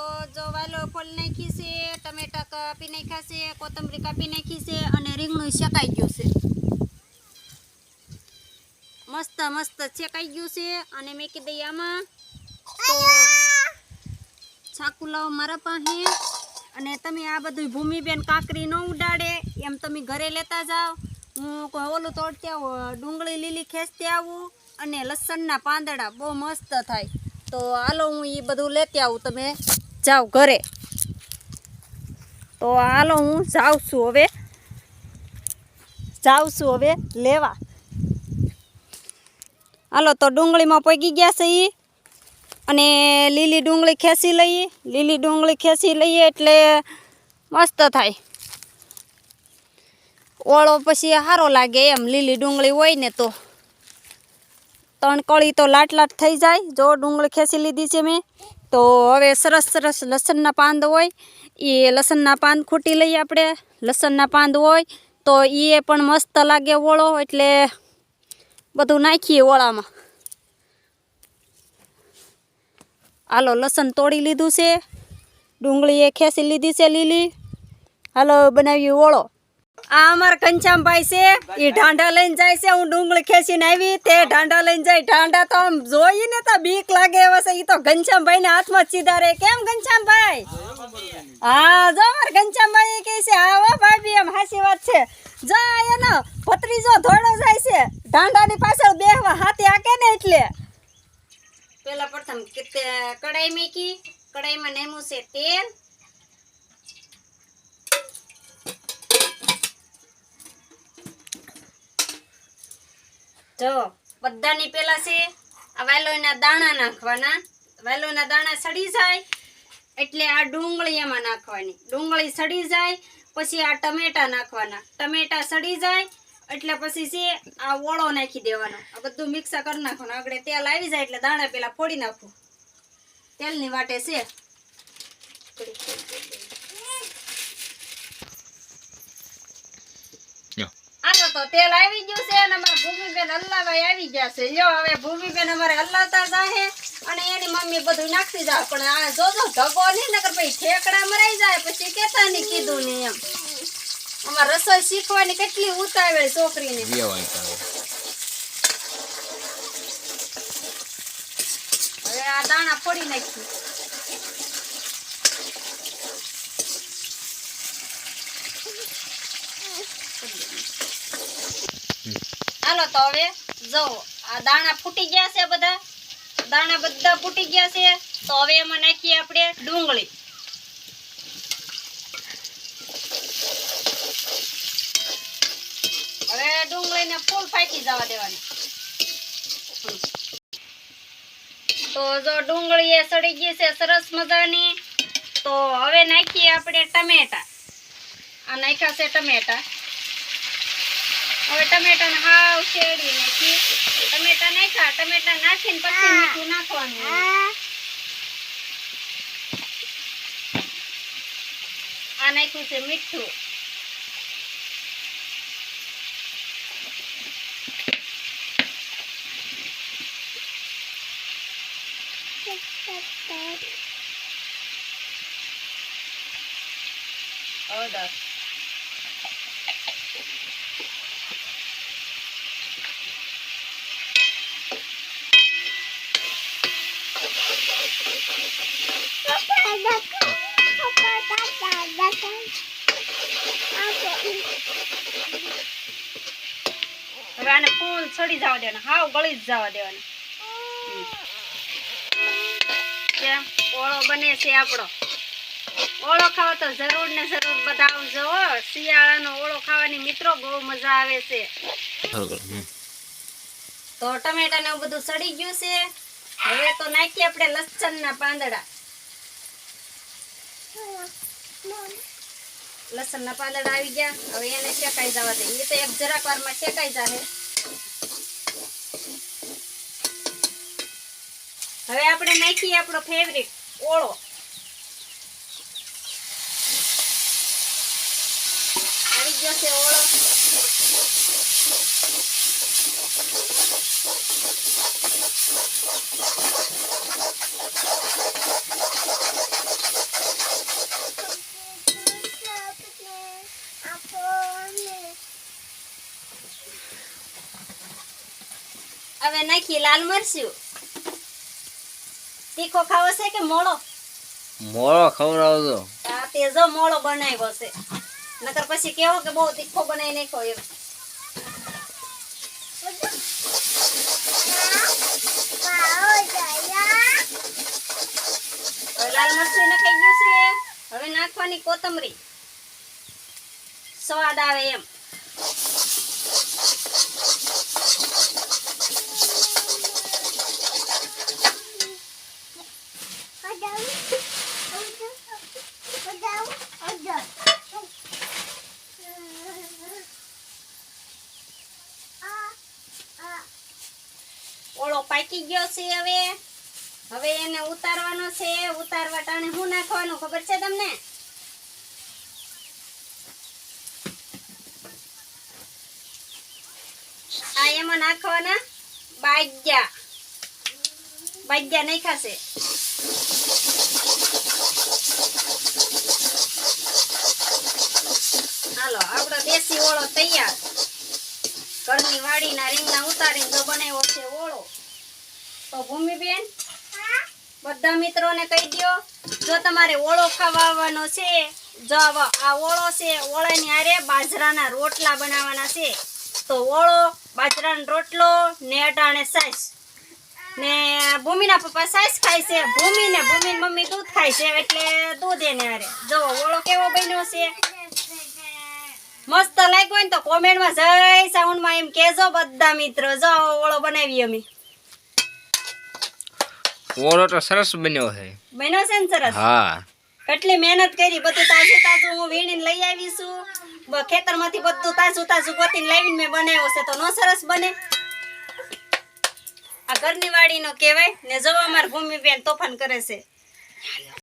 તો જો વાલો ફોલ નાખી છે, ટમેટા કાપી નાખ્યા છે, કોથમરી કાપી નાખી છે અને રીંગણું શેકાઈ ગયું છે. મસ્ત મસ્ત શેકાઈ ગયું છે અને મેં કીધું આમાં તો છાકુ લાવો મારા પાસે અને તમે આ બધું ભૂમિબેન કાકરી ન ઉડાડે, એમ તમે ઘરે લેતા જાઓ. હું ઓલું તોડતી આવું ડુંગળી લીલી ખેંચતી આવું અને લસણના પાંદડા બહુ મસ્ત થાય. તો હાલો હું એ બધું લેતી આવું તમે. જાઓ ઘરે. તો હાલો હું જાઉં છું હવે. જાઉં છું હવે લેવા. હાલો તો ડુંગળીમાં પગી ગયા છે એ અને લીલી ડુંગળી ખેંચી લઈએ લીલી ડુંગળી ખેંચી લઈએ એટલે મસ્ત થાય. ઓળો પછી સારો લાગે એમ, લીલી ડુંગળી હોય ને તો. ત્રણ કળી તો લાટ લાટ થઈ જાય. જો ડુંગળી ખેંચી લીધી છે મેં, તો હવે સરસ સરસ લસણના પાંદ હોય એ લસણના પાંદ ખૂટી લઈએ આપણે. લસણના પાંદ હોય, તો એ પણ મસ્ત લાગે ઓળો, એટલે બધું નાખીએ ઓળામાં. હાલો, લસણ તોડી લીધું છે. ડુંગળી એ ખેંચી લીધી છે લીલી. હાલો, બનાવીએ ઓળો. આ અમારા ઘનશ્યામભાઈ છે એ ઢાંઢા લઈને જાય છે, હું ડુંગળી ખેંચીને આવી, તે ઢાંઢા લઈને જાય, ઢાંઢા તો આમ જોઈને તો બીક લાગે એવા છે એ તો ઘનશ્યામભાઈ ને હાથમાં સીધા રે કેમ ઘનશ્યામભાઈ? હા, જો અમારા ઘનશ્યામભાઈ કહે છે, હા ભાભી, એમ હાસી વાત છે. જો એનો ભત્રીજો ધોળો જાય છે, ઢાંઢાની પાછળ બેહવા હાથે આકે ને એટલે. પેલા પ્રથમ કડાઈ મૂકી કડાઈમાં નેમું છે તેલ જો બધાની પેલા છે, આ વાલોના દાણા નાખવાના. વાલોના દાણા સડી જાય, એટલે આ ડુંગળી એમાં નાખવાની. ડુંગળી સડી જાય, પછી આ ટમેટા નાખવાના. ટમેટા સડી જાય, એટલે પછી છે, આ ઓળો નાખી દેવાનો. આ બધું મિક્સ કરી નાખવાનું. આગળ તેલ આવી જાય એટલે દાણા પહેલાં ફોડી નાખવું તેલની વાટે છે. તો તેલ આવી ગયું છે અને અમારા ભૂમિબેન હલાવાઈ આવી ગયા છે. લ્યો હવે ભૂમિબેન અમારે અલ્લાતા જાહે અને એની મમ્મી બધું નાખતી જાય પણ આ જોજો ધગો નહીં નકર પછી ઠેકડા મરાઈ જાય પછી કેતા નહીં કીધું નહીં એમ. અમારે રસોઈ શીખવાની કેટલી ઉતાવળ છોકરીને. હવે. આ દાણા ફોડી નાખી હાલો તો હવે જો, આ દાણા ફૂટી ગયા છે બધા. દાણા બધા ફૂટી ગયા છે. તો હવે એમાં નાખીએ આપણે ડુંગળી. હવે ડુંગળીને ફૂલ ફાટી જવા દેવાની. તો જો ડુંગળી એ સડી ગઈ છે સરસ મજાની. તો હવે નાખીએ આપણે ટમેટા. આ નાખ્યા છે ટમેટા. હવે ટમેટાને હાવ શેરડી નાખી. ટમેટા નાખ્યા ટમેટા નાખીને પછી મીઠું નાખવાનું. આ નાખ્યું છે મીઠું. હળદર હવે આને ફૂલ છડી જવા દેવાના હાવ ગળી જ જવા દેવાના. કેમ? ઓળો બને છે આપણો. ઓળો ખાવા તો જરૂર ને જરૂર બધા આવજો હો. શિયાળાનો ઓળો ખાવાની મિત્રો બહુ મજા આવે છે. તો ટમેટા ને બધું સડી ગયું છે. હવે તો નાખીએ આપણે લસણ ના પાંદડા. લસણ ના પાંદડા આવી ગયા. હવે એને શેકાઈ જવા દે. એ તો એક જરાક વારમાં શેકાઈ જાય હવે આપણે નાખીએ આપણો ફેવરિટ ઓળો. છે હવે નાખી લાલ મરચું. તીખો ખાવો છે કે મોળો? મોળો ખવડાવજો. આ તેજો મોળો બનાવ્યો છે. નકર પછી કેવો કે બહુ તીખો બનાવી નાખો એમ. લાલ મરચું નખાઈ ગયું છે. હવે નાખવાની કોથમરી. સ્વાદ આવે એમ. પાકી ગયો છે હવે. હવે એને ઉતારવાનો છે. ઉતારવા ટાણે શું નાખવાનું ખબર છે તમને? આ એમાં નાખવાના બાજ્યા. બાજ્યા નહીં ખાશે. હાલો આપણો દેશી ઓળો તૈયાર. ઘરની વાડીના રીંગણા ઉતારીને જો બનાવ્યો છે ઓળો. તો ભૂમિબેન, બધા મિત્રોને કહી દ્યો, જો તમારે ઓળો ખાવા આવવાનો છે, જો આ ઓળો છે, ઓળાની હારે બાજરાના રોટલા બનાવવાના છે. તો ઓળો, બાજરાનો રોટલો ને અટાણે સાઈસ. ને ભૂમિના પપ્પા સાઈસ ખાય છે. ભૂમિ ને ભૂમિ મમ્મી દૂધ ખાય છે, એટલે દૂધ એને હારે. જો ઓળો કેવો બન્યો છે? મસ્ત લાગ્યો ને તો કોમેન્ટમાં જય સાઉન્ડમાં એમ કહેજો બધા મિત્રો. જો ઓળો બનાવી અમે. ઓળો તો સરસ બન્યો છે. બન્યો છે ને સરસ? હા. કેટલી મહેનત કરી બધું તાજું તાજું હું વીણીને લઈ આવી છું. ખેતરમાંથી બધું તાજું તાજું ગોતીને લાવીને મેં બનાવ્યો છે તો નો સરસ બને? આ ઘરની વાડીનો કહેવાય ને જો અમાર ભૂમિબેન તોફાન કરે છે.